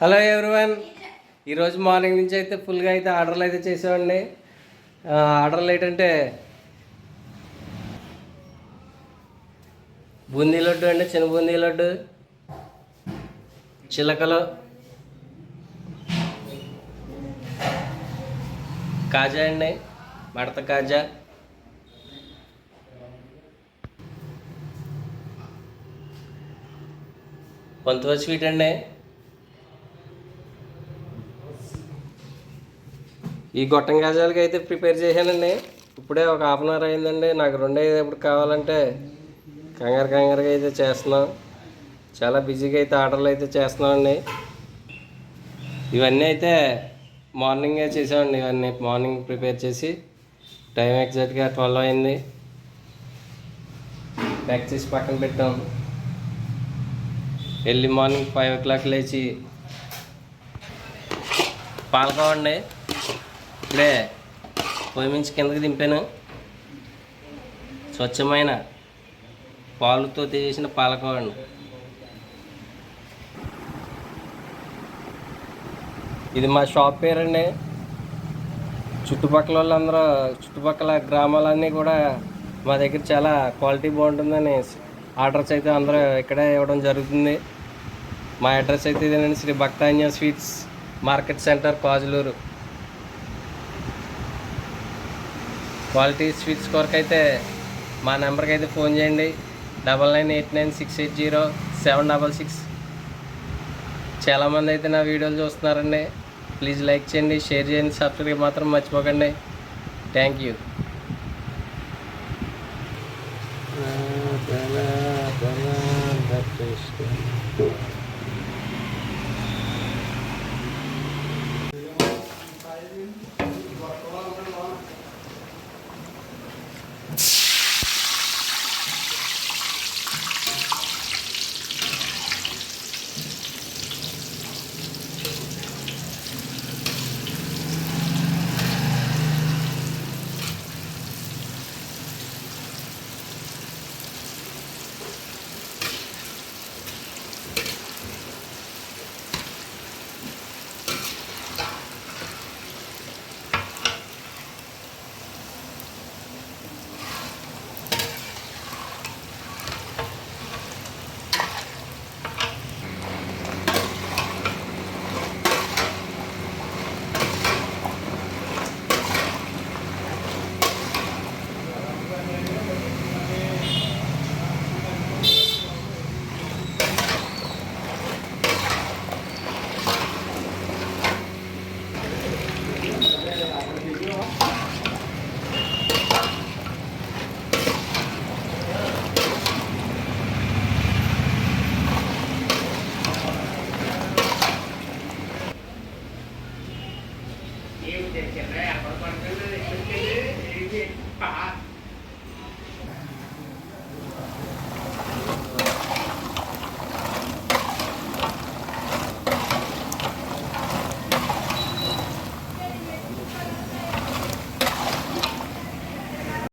Hello everyone. ఈరోజు morning నుంచి అయితే ఫుల్గా అయితే ఆర్డర్లు అయితే చేసామండి ఆర్డర్లు ఏంటంటే బూందీ లడ్డు అండి చిన్న బూందీ లడ్డు చిలకలు కాజా అండి మడత కాజా. పంతువ స్వీట్ అండి ఈ గొట్టం గాజాలకి అయితే ప్రిపేర్ చేశానండి. ఇప్పుడే ఒక హాఫ్ అన్ అవర్ అయిందండి. నాకు రెండు ఎప్పుడు కావాలంటే కంగారు కంగారుగా అయితే చేస్తున్నాం. చాలా బిజీగా అయితే ఆర్డర్లు అయితే చేస్తున్నామండి. ఇవన్నీ అయితే మార్నింగే చేసామండి. ఇవన్నీ మార్నింగ్ ప్రిపేర్ చేసి టైం ఎగ్జాక్ట్గా ట్వెల్వ్ అయింది. ప్యాక్ చేసి పక్కన పెట్టాం. Early morning five o'clock లేచి పాలకోవండి. ఇప్పుడే పొయ్యి మించి కిందకి దింపాను. స్వచ్ఛమైన పాలుతో చేసిన పాలకోవండి ఇది మా షాప్ పేరండి. చుట్టుపక్కల వాళ్ళందరూ చుట్టుపక్కల గ్రామాలన్నీ కూడా మా దగ్గర చాలా క్వాలిటీ బాగుంటుందని ఆర్డర్స్ అయితే అందరూ ఇక్కడే ఇవ్వడం జరుగుతుంది. మా అడ్రస్ అయితే ఇదేనండి Shri Bhaktanja sweets market center Kajuluru. Quality sweets కొరకు అయితే మా నెంబర్కి అయితే ఫోన్ చేయండి. Double nine eight nine six eight zero seven double six. చాలామంది అయితే నా వీడియోలు చూస్తున్నారండి. ప్లీజ్ లైక్ చేయండి షేర్ చేయండి సబ్స్క్రైబ్ మాత్రం మర్చిపోకండి. Thank you. ఏం చేశారా? అక్కడ పడుతుంది